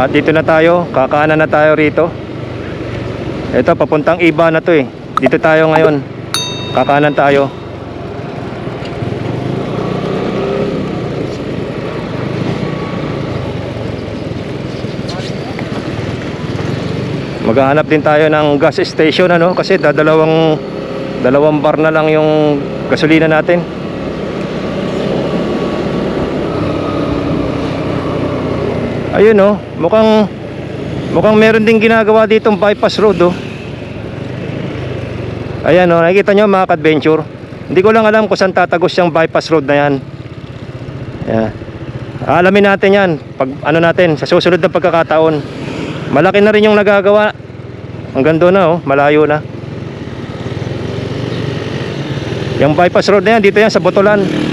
At dito na tayo, kakanan na tayo rito. Ito, papuntang iba na to eh. Dito tayo ngayon. Kakanan tayo. Maghahanap din tayo ng gas station ano kasi dadalawang dalawang bar na lang yung gasolina natin. Ayun oh, mukhang mukhang meron din ginagawa ditong bypass road oh. Ayan oh, nakikita nyo mga adventure Hindi ko lang alam kung saan tatagos yung bypass road na yan. Yan. Alamin natin yan pag ano natin sa susunod na pagkakataon. Malaki na rin yung nagagawa. Hanggang doon na oh, malayo na. Yung bypass road na yan, dito yan sa Botolan.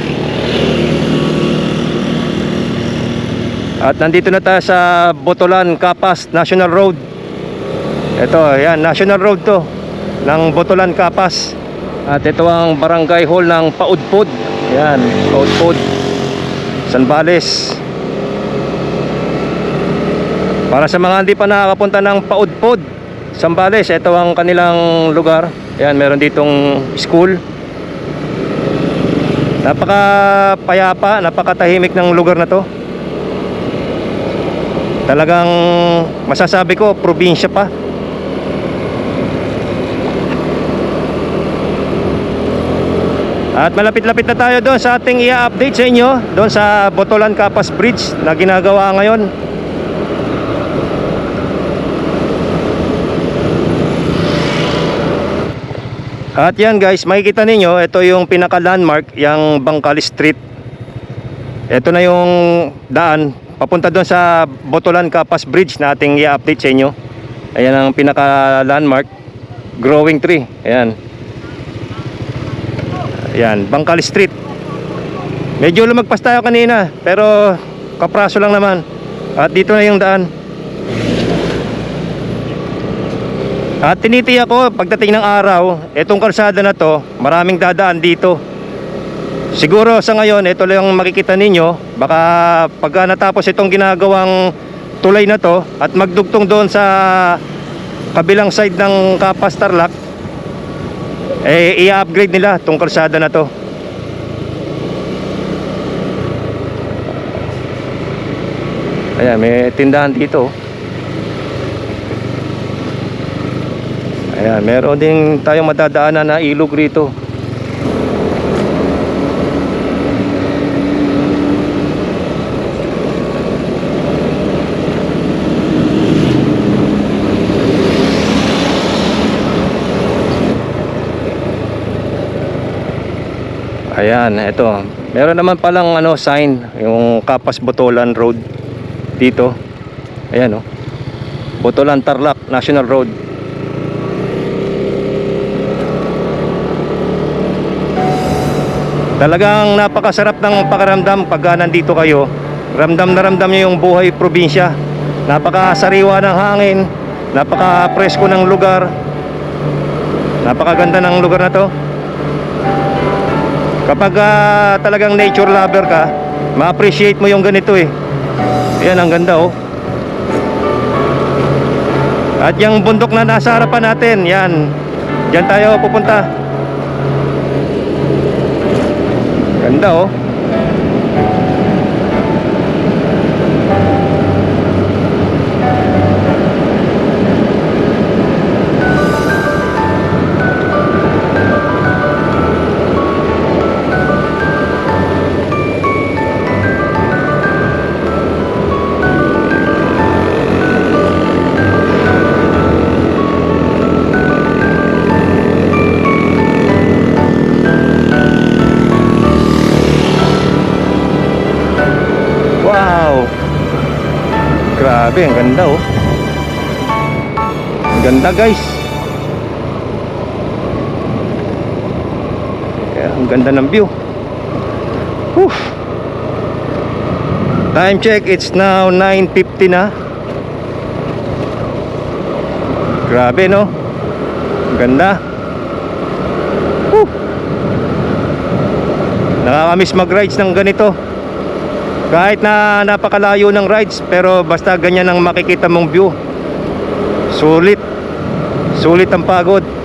At nandito na tayo sa Botolan, Capas National Road. Ito, yan, National Road to ng Botolan, Capas. At ito ang barangay hall ng Paudpod. Yan, Paudpod. Sanbales. Para sa mga hindi pa nakakapunta ng Paudpod, Sambales, ito ang kanilang lugar. Yan, meron ditong school. Napaka payapa, napakatahimik ng lugar na to. Talagang masasabi ko, probinsya pa. At malapit-lapit na tayo doon sa ating i-update sa inyo doon sa Botolan Capas Bridge na ginagawa ngayon. At yan guys, makikita ninyo, ito yung pinaka landmark, yung Bangkali Street. Ito na yung daan papunta doon sa Botolan Capas Bridge na ating i-update sa inyo. Ayan ang pinaka landmark, growing tree. Ayan. Ayan, Bangkali Street. Medyo lumagpas tayo kanina, pero kapraso lang naman. At dito na yung daan. At tinitiyak ko pagdating ng araw, itong kalsada na to, maraming dadaan dito. Siguro sa ngayon, ito lang makikita ninyo. Baka pagka natapos itong ginagawang tulay na to at magdugtong doon sa kabilang side ng Kapas Tarlac, eh i-upgrade nila itong kalsada na to. Ayan, may tindahan dito. Ayan, meron din tayong madadaanan na ilog rito. Ayan, ito. Meron naman palang ano sign, yung Kapas Botolan Road dito. Ayan oh. Botolan Tarlac National Road. Talagang napakasarap ng pakiramdam pag nandito kayo. Ramdam na ramdam niyo yung buhay probinsya. Napakasariwa ng hangin, napaka-presko ng lugar. Napakaganda ng lugar na to. Kapag ah, talagang nature lover ka, ma-appreciate mo yung ganito eh. Yan ang ganda oh. At yung bundok na nasa harapan natin, yan. Diyan tayo pupunta. Ganda oh. Grabe, ang ganda oh. Ang ganda guys. Kaya ang ganda ng view. Whew. Time check, it's now 9.50 na. Grabe no? Ang ganda. Whew. Nakakamiss mag-rides ng ganito. Kahit na napakalayo ng rides, pero basta ganyan ang makikita mong view. Sulit. Sulit ang pagod.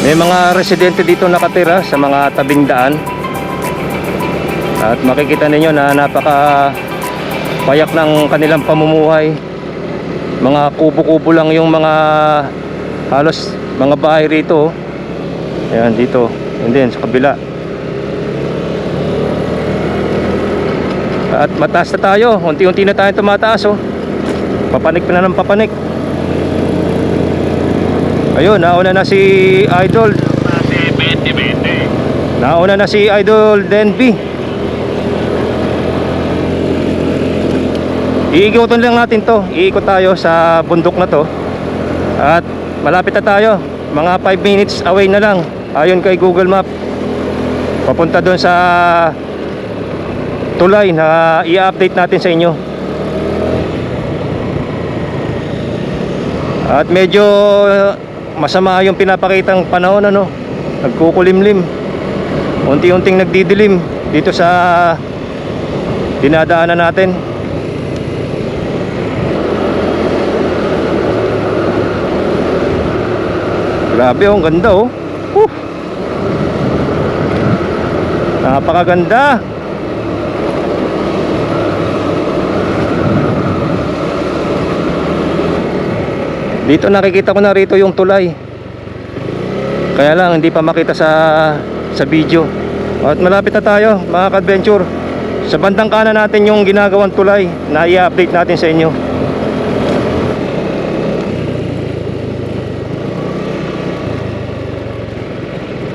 May mga residente dito nakatira sa mga tabing daan. At makikita ninyo na napaka payak ng kanilang pamumuhay. Mga kubo-kubo lang yung mga halos mga bahay rito. Ayan dito. And then sa kabila. At mataas na tayo. Unti-unti na tayo tumataas oh. Papanik pa na ng papanik. Ayun, nauna na si Idol. Kasi 20-20. Nauna na si Idol Denby. Iikutin lang natin to. Iikot tayo sa bundok na to. At malapit na tayo. Mga 5 minutes away na lang. Ayon kay Google Map. Papunta doon sa tulay na i-update natin sa inyo. At medyo masama yung pinapakitang panahon ano. Nagkukulimlim. Unti-unting nagdidilim dito sa dinadaanan natin. Grabe oh, ang ganda oh. Woo! Napakaganda. Dito nakikita ko na rito yung tulay. Kaya lang hindi pa makita sa sa video. At malapit na tayo mga ka-adventure. Sa bandang kanan natin yung ginagawang tulay na i-update natin sa inyo.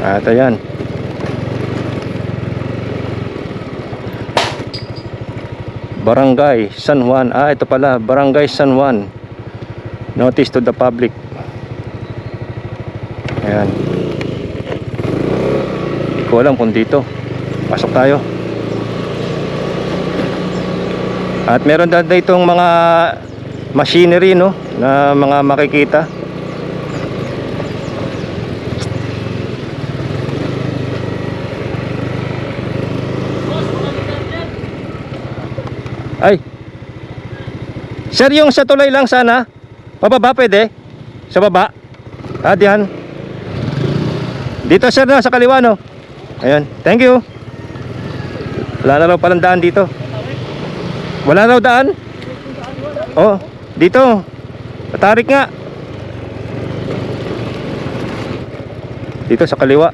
At ayan. Barangay San Juan. Ah, ito pala. Barangay San Juan. Notice to the public. Ayan. Hindi ko alam kung dito. Pasok tayo. At meron din itong mga machinery no na mga makikita. Ay. Sir, yung sa tulay lang sana. Pababa pwede? Sa baba? Ah, diyan. Dito sir na, sa kaliwa no? Ayan, thank you. Wala na raw palang daan dito. Wala raw daan? Oh, dito. Patarik nga. Dito sa kaliwa.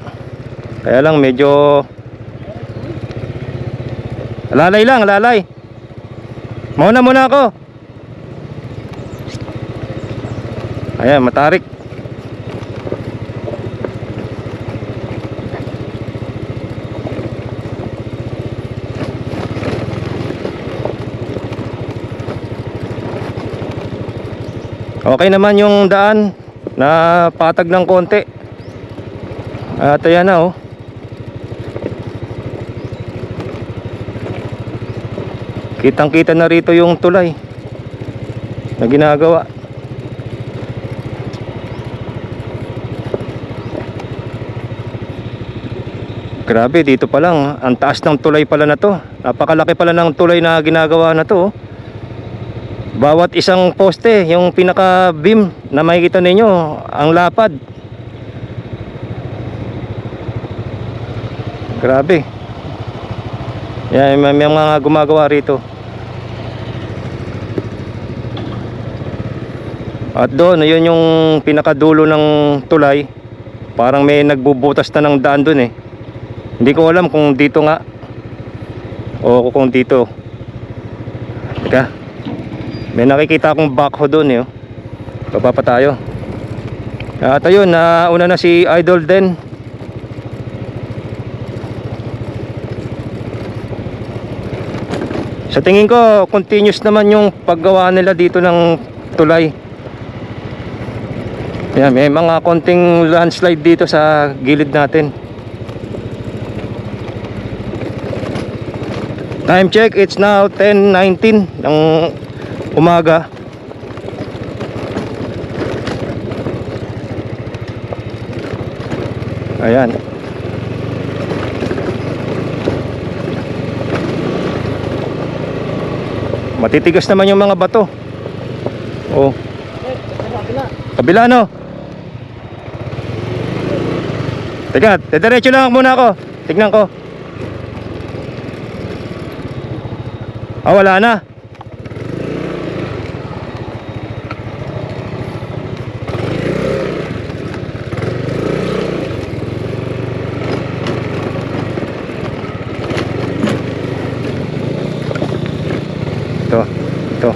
Kaya lang medyo Lalay lang, lalay. Mauna muna ako. Ayan, matarik. Okay naman yung daan na patag ng konti. At ayan na oh. Kitang kita na rito yung tulay na ginagawa. Grabe, dito pa lang. Ang taas ng tulay pala na to. Napakalaki pala ng tulay na ginagawa na to. oh. Bawat isang poste, yung pinaka beam na makikita ninyo, ang lapad. Grabe. Yan, may, may mga gumagawa rito. At doon, yun yung pinakadulo ng tulay. Parang may nagbubutas na ng daan doon eh. Hindi ko alam kung dito nga o kung dito. Teka. May nakikita akong backhoe doon eh. oh. Baba pa tayo. At ayun, nauna na si Idol Den. Sa tingin ko, continuous naman yung paggawa nila dito ng tulay. Yan, may mga konting landslide dito sa gilid natin. Time check, it's now 10.19 ng umaga. Ayan. Matitigas naman yung mga bato. Oh. Kabila no? Teka, diretso lang muna ako. Tignan ko. Ah, wala na. Ito, ito.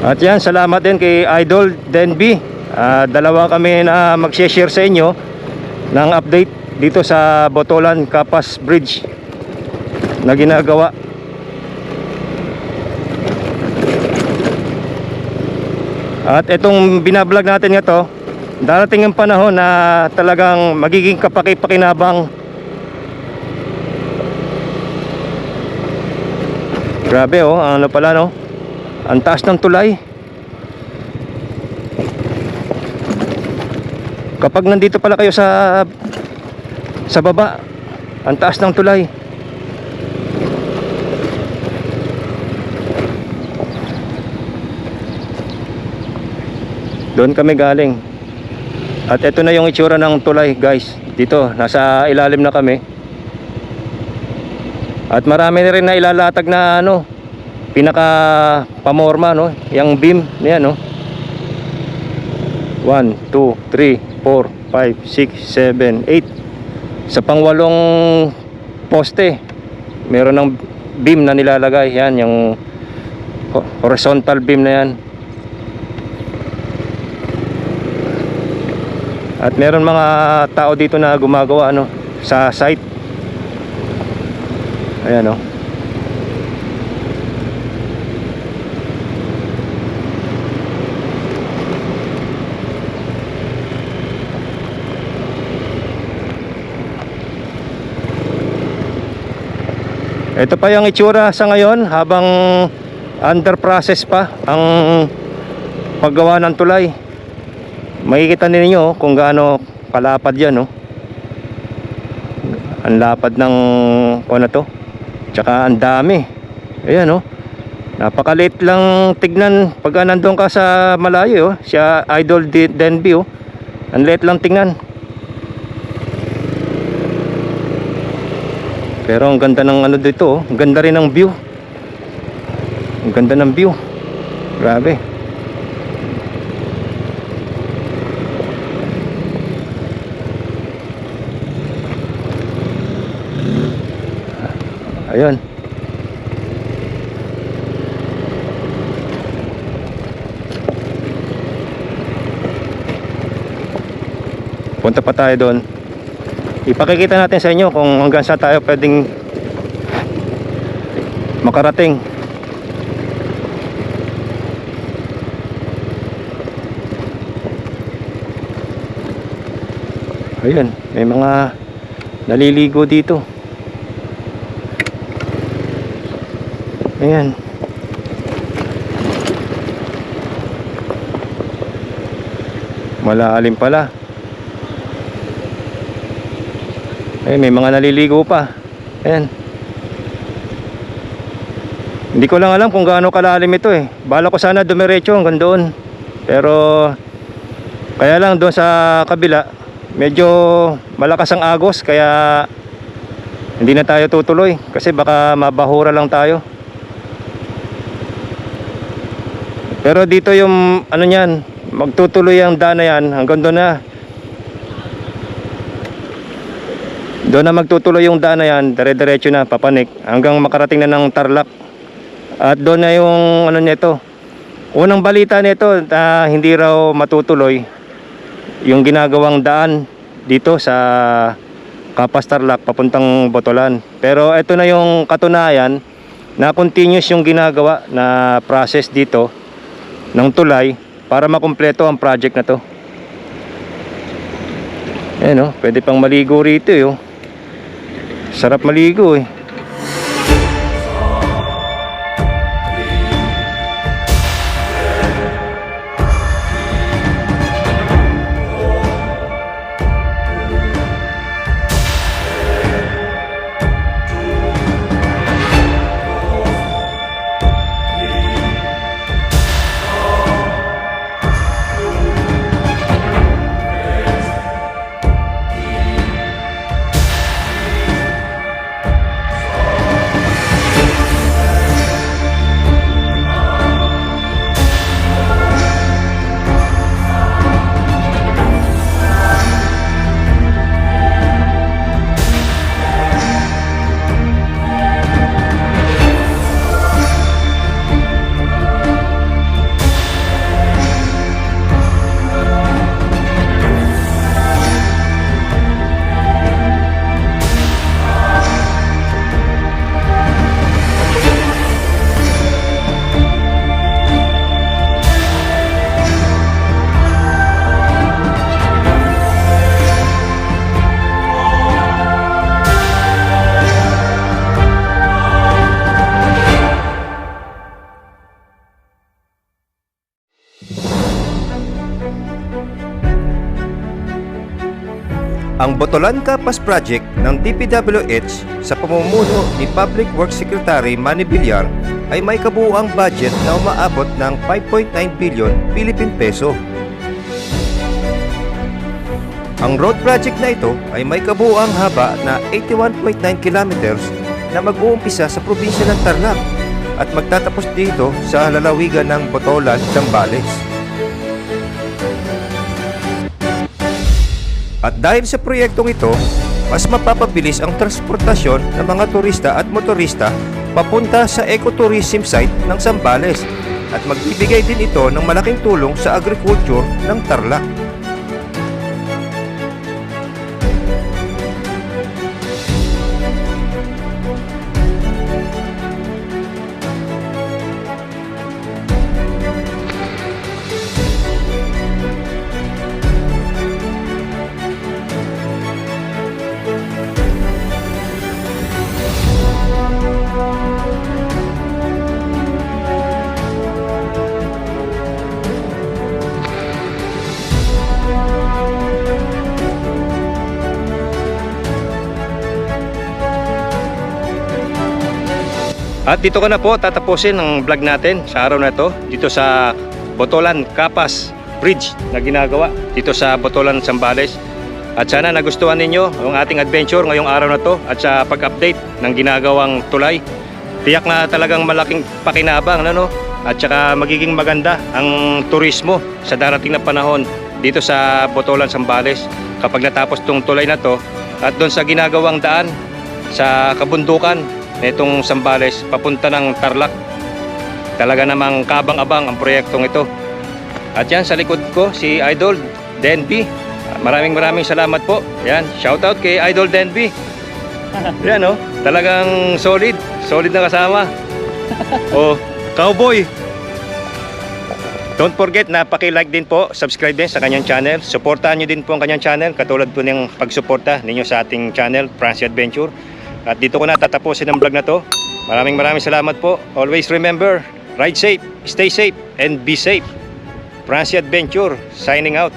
At yan, salamat din kay Idol Denby. Ah, dalawa kami na mag-share sa inyo ng update dito sa Botolan Kapas Bridge na ginagawa. At itong binablog natin nga to, darating ang panahon na talagang magiging kapaki-pakinabang. Grabe oh, ano pala no? Ang taas ng tulay. Kapag nandito pala kayo sa sa baba, ang taas ng tulay. Doon kami galing. At ito na yung itsura ng tulay, guys. Dito, nasa ilalim na kami. At marami na rin na ilalatag na ano, pinaka pamorma no, yung beam, niyan no. 1 2 3 4 5 6 7 8 sa pangwalong poste meron ng beam na nilalagay. Yan yung ho- horizontal beam na yan. At meron mga tao dito na gumagawa ano sa site. Ayan oh Ito pa yung itsura sa ngayon habang under process pa ang paggawa ng tulay. Makikita ninyo oh, kung gaano kalapad yan. Oh. Ang lapad ng ano to. Tsaka ang dami. Ayan oh. Napakaliit lang tignan pag nandun ka sa malayo. Oh. Siya Idol Denby. Oh. Ang liit lang tingnan. Pero ang ganda ng ano dito, oh. ang ganda rin ng view. Ang ganda ng view. Grabe. Ayun. Punta pa tayo doon. Ipakikita natin sa inyo kung hanggang saan tayo pwedeng makarating. Ayun, may mga naliligo dito. Ayan. Malalim pala. Eh, may mga naliligo pa. Ayan. Hindi ko lang alam kung gaano kalalim ito eh. Bala ko sana dumiretso hanggang doon. Pero kaya lang doon sa kabila, medyo malakas ang agos kaya hindi na tayo tutuloy kasi baka mabahura lang tayo. Pero dito yung ano niyan, magtutuloy ang daan na yan hanggang doon na. Doon na magtutuloy yung daan na yan, dire-diretso na, papanik, hanggang makarating na ng Tarlac. At doon na yung ano nito. Unang balita nito, ah, hindi raw matutuloy yung ginagawang daan dito sa Kapas Tarlac papuntang Botolan. Pero ito na yung katunayan na continuous yung ginagawa na process dito ng tulay para makumpleto ang project na to. Ayan oh, pwede pang maligo rito eh, oh. Sarap maligo eh. Botolan Kapas Project ng DPWH sa pamumuno ni Public Works Secretary Manny Villar ay may kabuuang budget na umaabot ng 5.9 billion Philippine Peso. Ang road project na ito ay may kabuuang haba na 81.9 kilometers na mag-uumpisa sa probinsya ng Tarlac at magtatapos dito sa lalawigan ng Botolan, Zambales. At dahil sa proyektong ito, mas mapapabilis ang transportasyon ng mga turista at motorista papunta sa ecotourism site ng Zambales at magbibigay din ito ng malaking tulong sa agriculture ng Tarlac. At dito ko na po tatapusin ang vlog natin sa araw na to dito sa Botolan Kapas Bridge na ginagawa dito sa Botolan Zambales. At sana nagustuhan ninyo ang ating adventure ngayong araw na to at sa pag-update ng ginagawang tulay. Tiyak na talagang malaking pakinabang ano, at saka magiging maganda ang turismo sa darating na panahon dito sa Botolan Zambales kapag natapos tong tulay na to at doon sa ginagawang daan sa kabundukan nitong Sambales papunta ng Tarlac. Talaga namang kabang-abang ang proyektong ito. At yan sa likod ko si Idol Denby. Maraming maraming salamat po. Yan, shout out kay Idol Denby. Yan oh, talagang solid, solid na kasama. oh, cowboy. Don't forget na paki-like din po, subscribe din sa kanyang channel. Suportahan nyo din po ang kanyang channel katulad po ng pagsuporta ninyo sa ating channel, Francie Adventure. At dito ko na tatapusin ang vlog na to. Maraming maraming salamat po. Always remember, ride safe, stay safe, and be safe. Francie Adventure, signing out.